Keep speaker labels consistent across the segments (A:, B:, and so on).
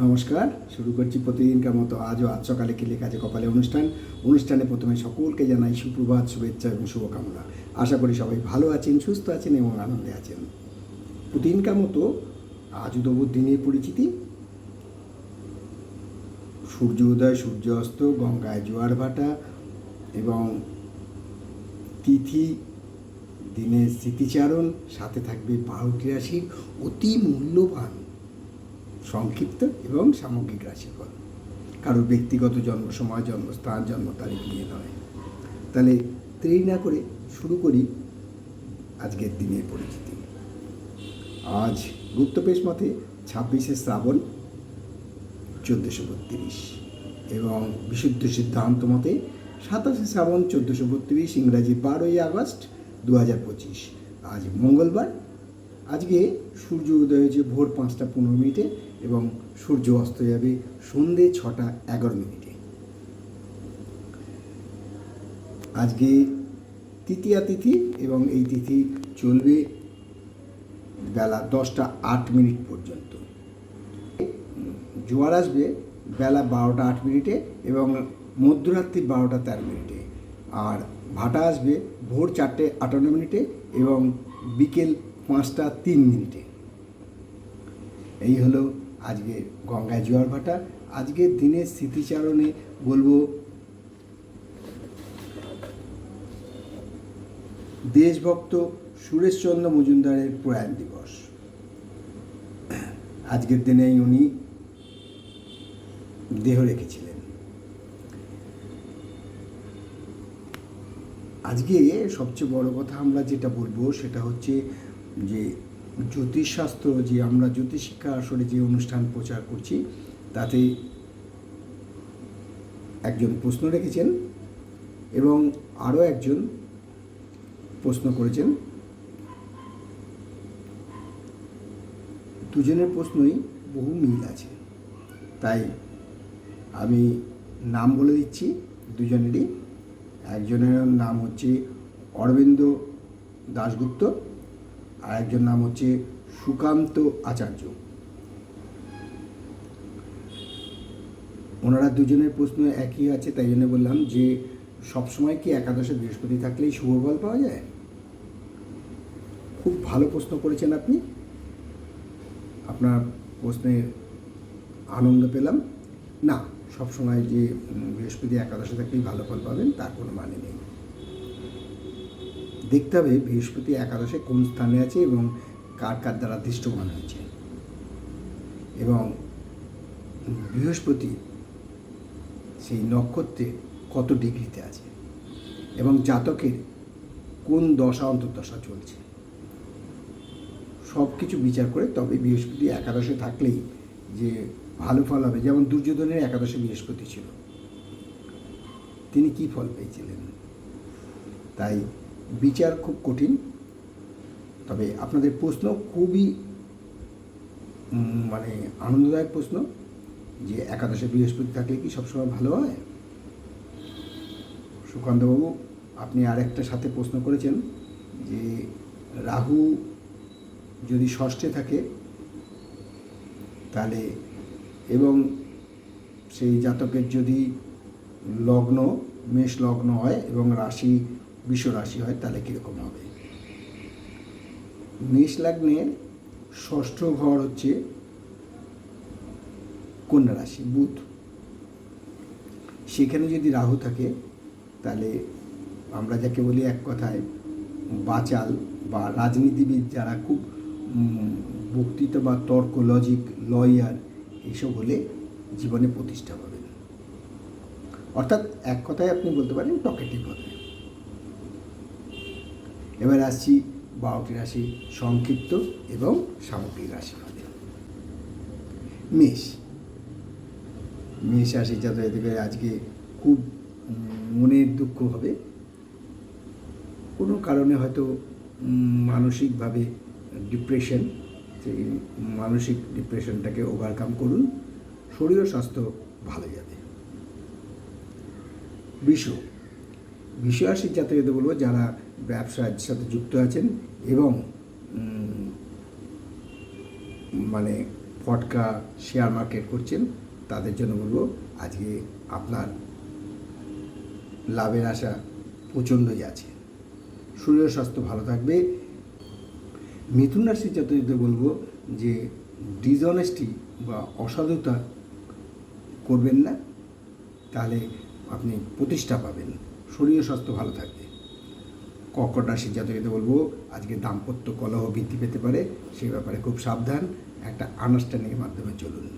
A: নমস্কার, শুরু করছি প্রতিদিনকার মতো আজও আজ সকালে কিলে কাজে কপালে অনুষ্ঠান। অনুষ্ঠানে প্রথমে সকলকে জানাই সুপ্রভাত শুভেচ্ছা এবং শুভকামনা। আশা করি সবাই ভালো আছেন, সুস্থ আছেন এবং আনন্দে আছেন। প্রতিদিনকার মতো দেবো দিনের পরিচিতি। সূর্য উদয়, সূর্য অস্ত, গঙ্গায় জোয়ার ভাটা এবং তিথি, দিনের স্মৃতিচারণ, সাথে থাকবে বারোটি রাশির অতি মূল্যবান সংক্ষিপ্ত এবং সামগ্রিক রাশিফল। কারোর ব্যক্তিগত জন্ম, সময়, জন্মস্থান, জন্ম তারিখ নিয়ে নয়। তাহলে দেরি না করে শুরু করি আজকের দিনের পরিচিতি। আজ গুপ্তপেশ মতে ছাব্বিশে শ্রাবণ চোদ্দোশো বত্রিশ এবং বিশুদ্ধ সিদ্ধান্ত মতে সাতাশে শ্রাবণ চোদ্দোশো বত্রিশ ইংরাজি বারোই আগস্ট দু হাজার পঁচিশ। আজ মঙ্গলবার। আজকে সূর্য উদয় হয়েছে ভোর পাঁচটা পনেরো মিনিটে এবং সূর্য অস্ত যাবে সন্ধে ছটা এগারো মিনিটে। আজকে তৃতীয়া তিথি এবং এই তিথি চলবে বেলা দশটা আট মিনিট পর্যন্ত। জোয়ার আসবে বেলা বারোটা আট মিনিটে এবং মধ্যরাত্রি বারোটা তেরো মিনিটে। আর ভাটা আসবে ভোর চারটে আটান্ন মিনিটে এবং বিকেল পাঁচটা তিন মিনিটে। এই হলো আজকে গঙ্গায় জোয়ার ভাটা আজকের দিনের স্মৃতিচারণে বলব, দেশভক্ত সুরেশচন্দ্র মজুমদারের প্রয়াণ দিবস। আজকের দিনেই উনি দেহ রেখেছিলেন। আজকে সবচেয়ে বড় কথা আমরা যেটা বলব সেটা হচ্ছে যে জ্যোতিষশাস্ত্র যে আমরা জ্যোতিষ শিক্ষা আসলে যে অনুষ্ঠান প্রচার করছি, তাতে একজন প্রশ্ন রেখেছেন এবং আরও একজন প্রশ্ন করেছেন। দুজনের প্রশ্নই বহু মিল আছে। তাই আমি নাম বলে দিচ্ছি দুজনেরই। একজনের নাম হচ্ছে অরবিন্দ দাশগুপ্ত। আর একজন নাম হচ্ছে সুকান্ত আচার্য। ওনারা দুজনের প্রশ্ন একই আছে, তাই জন্য বললাম যে সবসময় কি একাদশে বৃহস্পতি থাকলেই শুভ ফল পাওয়া যায়? খুব ভালো প্রশ্ন করেছেন আপনি। আপনার প্রশ্নে আনন্দ পেলাম। না, সবসময় যে বৃহস্পতি একাদশে থাকলেই ভালো ফল পাবেন, তার কোনো মানে নেই। দেখতে হবে বৃহস্পতি একাদশে কোন স্থানে আছে এবং কার কার দ্বারা দৃষ্টমান হয়েছে। এবং বৃহস্পতি সেই নক্ষত্রে কত ডিগ্রিতে আছে এবং জাতকের কোন দশা, অন্তর্দশা চলছে। সব কিছু বিচার করে তবে বৃহস্পতি একাদশে থাকলেই যে ভালো ফল হবে, যেমন দুর্যোধনের একাদশে বৃহস্পতি ছিল। তিনি কি ফল পেয়েছিলেন? তাই বিচার খুব কঠিন। তবে আপনাদের প্রশ্ন খুবই মানে আনন্দদায়ক প্রশ্ন যে একাদশে বৃহস্পতি থাকলে কি সবসময় ভালো হয়? সুকান্তবাবু, আপনি আরেকটা সাথে প্রশ্ন করেছেন যে রাহু যদি ষষ্ঠে থাকে, তাহলে এবং সেই জাতকের যদি লগ্ন, মেষ লগ্ন হয় এবং রাশি রাশি হয়, তাহলে কীরকম হবে? মেষ লগ্নের ষষ্ঠ ঘর হচ্ছে কন্যা রাশি, বুধ। সেখানে যদি রাহু থাকে, তাহলে আমরা যাকে বলি এক কথায় বাচাল বা রাজনীতিবিদ যারা খুব বক্তৃতা বা তর্ক লজিক লয়ার এইসব হলে জীবনে প্রতিষ্ঠা পাবেন। অর্থাৎ এক কথায় আপনি বলতে পারেন টকেটিভ হবে এবার আসছি বারোটি রাশি সংক্ষিপ্ত এবং সামগ্রিক রাশি হবে মেষ মেষ রাশি জাতকের আজকে খুব মনের দুঃখ হবে। কোনো কারণে হয়তো মানসিকভাবে ডিপ্রেশন, সেই মানসিক ডিপ্রেশনটাকে ওভারকাম করুন। শরীর স্বাস্থ্য ভালো যাবে। বিষ। বিষ রাশির জাতকদের বলব যারা ব্যবসার সাথে যুক্ত আছেন এবং মানে ফটকা শেয়ার মার্কেট করছেন, তাদের জন্য বলব আজকে আপনার লাভের আশা প্রচণ্ডই আছে। শরীর স্বাস্থ্য ভালো থাকবে। মিথুন রাশির জাতকদের বলব যে ডিসঅনেস্টি বা অসাধুতা করবেন না, তাহলে আপনি প্রতিষ্ঠা পাবেন। শরীর স্বাস্থ্য ভালো থাকবে। কর্কট রাশির জাতকদের বলব, আজকে দাম্পত্য কলহ বৃদ্ধি পেতে পারে সেই ব্যাপারে খুব সাবধান, একটা আন্ডারস্ট্যান্ডিংয়ের মাধ্যমে চলুন।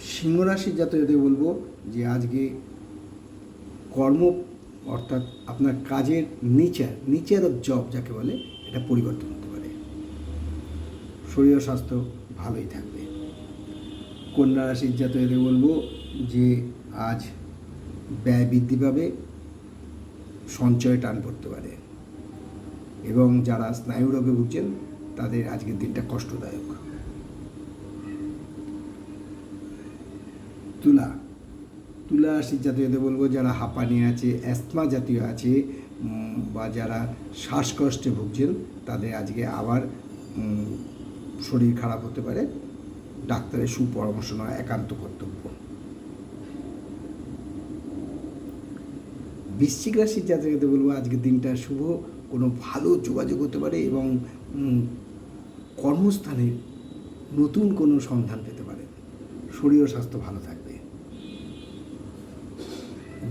A: সিংহ রাশির জাতকদের বলব যে আজকে কর্ম অর্থাৎ আপনার কাজের নিচার নিচার অফ জব যাকে বলে, এটা পরিবর্তন হতে পারে। শরীর স্বাস্থ্য ভালোই থাকবে। কন্যা রাশির জাতকদের বলব যে আজ ব্যয় বৃদ্ধি পাবে, সঞ্চয় টান পড়তে পারে। এবং যারা স্নায়ু রোগে ভুগছেন, তাদের আজকের দিনটা কষ্টদায়ক। তুলা। তুলা রাশির জাতীয়দের বলব, যারা হাঁপানি আছে অ্যাস্তমা জাতীয় আছে বা যারা শ্বাসকষ্টে ভুগছেন, তাদের আজকে আবার শরীর খারাপ হতে পারে। ডাক্তারের সুপরামর্শ নেওয়া একান্ত কর্তব্য। বৃশ্চিক রাশির জাতকদের বলব, আজকের দিনটা শুভ, কোনো ভালো যোগাযোগ হতে পারে এবং কর্মস্থানে নতুন কোনো সন্ধান পেতে পারে। শরীর ও স্বাস্থ্য ভালো থাকবে।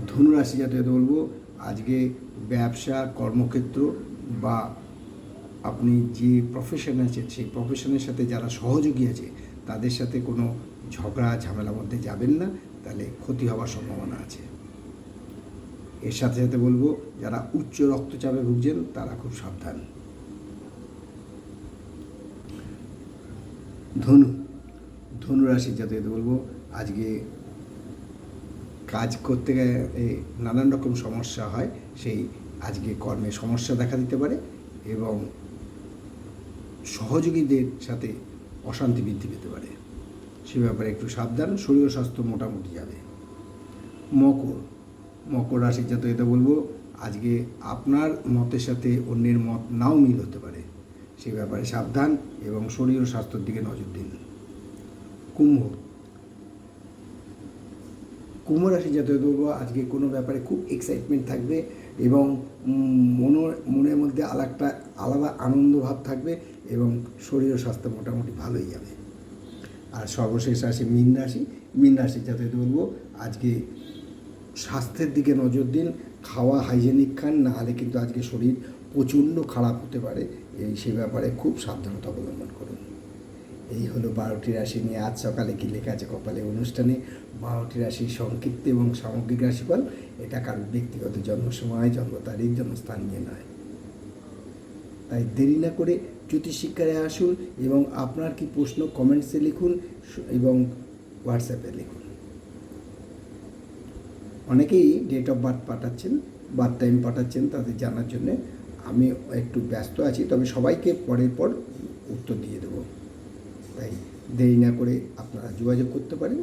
A: ধনুরাশি জাতকদের বলব, আজকে ব্যবসা, কর্মক্ষেত্র বা আপনি যে প্রফেশন আছেন, সেই প্রফেশনের সাথে যারা সহযোগী আছে তাদের সাথে কোনো ঝগড়া, ঝামেলার মধ্যে যাবেন না, তাহলে ক্ষতি হওয়ার সম্ভাবনা আছে। এর সাথে সাথে বলব, যারা উচ্চ রক্তচাপে ভুগছেন, তারা খুব সাবধান। ধনু ধনু রাশির জাতকদের বলব, আজকে কাজ করতে গেলে নানান রকম সমস্যা হয়, সেই আজকে কর্মে সমস্যা দেখা দিতে পারে এবং সহযোগীদের সাথে অশান্তি বৃদ্ধি পেতে পারে। সে ব্যাপারে একটু সাবধান, শরীর স্বাস্থ্য মোটামুটি যাবে। মকর মকর রাশির যাতে এটা বলব, আজকে আপনার মতের সাথে অন্যের মত নাও মিল হতে পারে। সে ব্যাপারে সাবধান এবং শরীর ও স্বাস্থ্যের দিকে নজর দিন। কুম্ভ কুম্ভ রাশি জাতীয় বলব, আজকে কোনো ব্যাপারে খুব এক্সাইটমেন্ট থাকবে। এবং মনো, মনের মধ্যে আলাদা আলাদা আনন্দ ভাব থাকবে এবং শরীর স্বাস্থ্য মোটামুটি ভালোই যাবে। আর সর্বশেষ রাশি মীন রাশি। মীন রাশি যাতে বলব, আজকে স্বাস্থ্যের দিকে নজর দিন, খাওয়া হাইজেনিক খান, না হলে কিন্তু আজকে শরীর প্রচণ্ড খারাপ হতে পারে। এই সে ব্যাপারে খুব সাবধানতা অবলম্বন করুন। এই হলো বারোটি রাশি নিয়ে আজ সকালে কি লেখা আছে কপালে অনুষ্ঠানে? বারোটি রাশির সংক্ষিপ্ত এবং সামগ্রিক রাশিফল। এটা কারোর ব্যক্তিগত জন্ম সময় জন্ম তারিখ জন্মস্থান নিয়ে নয়। তাই দেরি না করে জ্যোতিষ আসুন এবং আপনার কি প্রশ্ন কমেন্টসে লিখুন এবং হোয়াটসঅ্যাপে লিখুন। অনেকেই ডেট অফ বার্থ পাঠাচ্ছেন বার্থ টাইম পাঠাচ্ছেন তাদের জানার জন্য। আমি একটু ব্যস্ত আছি, তবে সবাইকে পরের পর উত্তর দিয়ে দেবো। তাই দেরি না করে আপনারা যোগাযোগ করতে পারেন।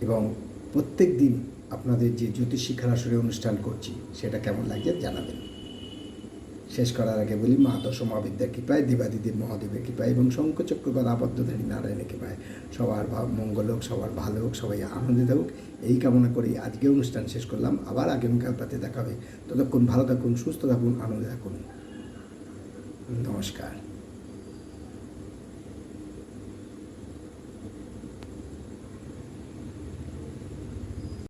A: এবং প্রত্যেক দিন আপনাদের যে জ্যোতিষ শিক্ষার আসরে অনুষ্ঠান করছি, সেটা কেমন লাগছে জানাবেন। শেষ করার আগে বলি, মা দশ মহাবিদ্যার কৃপায়, দেবাদিদেব মহাদেবের কৃপায় এবং শঙ্কচক্রবার আবদ্ধধারী নারায়ণের কৃপায় সবার মঙ্গল হোক, সবার ভালো হোক, সবাই আনন্দিত হোক এই কামনা করেই আজকে অনুষ্ঠান শেষ করলাম। আবার আগামীকাল তাতে দেখা হবে। ততক্ষণ ভালো থাকুন, সুস্থ থাকুন, আনন্দে থাকুন। নমস্কার।